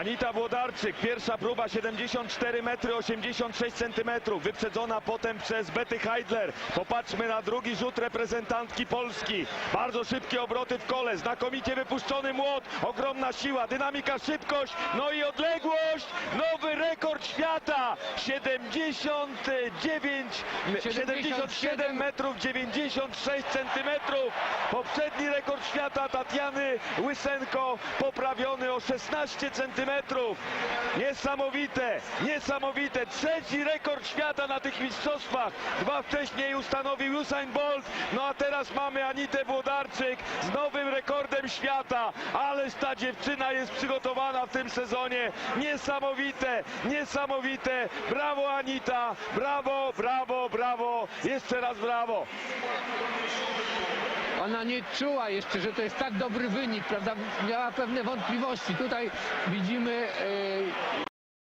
Anita Włodarczyk, pierwsza próba 74 metry 86 centymetrów, wyprzedzona potem przez Betty Heidler. Popatrzmy na drugi rzut reprezentantki Polski. Bardzo szybkie obroty w kole, znakomicie wypuszczony młot, ogromna siła, dynamika, szybkość, no i odległość, nowy rekord świata, 79, 77 metrów 96 centymetrów. Poprzedni rekord świata Tatiany Łysenko poprawiony o 16 centymetrów. Niesamowite, niesamowite. Trzeci rekord świata na tych mistrzostwach. Dwa wcześniej ustanowił Usain Bolt. No a teraz mamy Anitę Włodarczyk z nowym rekordem świata. Ależ ta dziewczyna jest przygotowana w tym sezonie. Niesamowite, niesamowite. Brawo Anita, brawo, brawo, brawo. Jeszcze raz brawo. Ona nie czuła jeszcze, że to jest tak dobry wynik, prawda? Miała pewne wątpliwości. Tutaj widzimy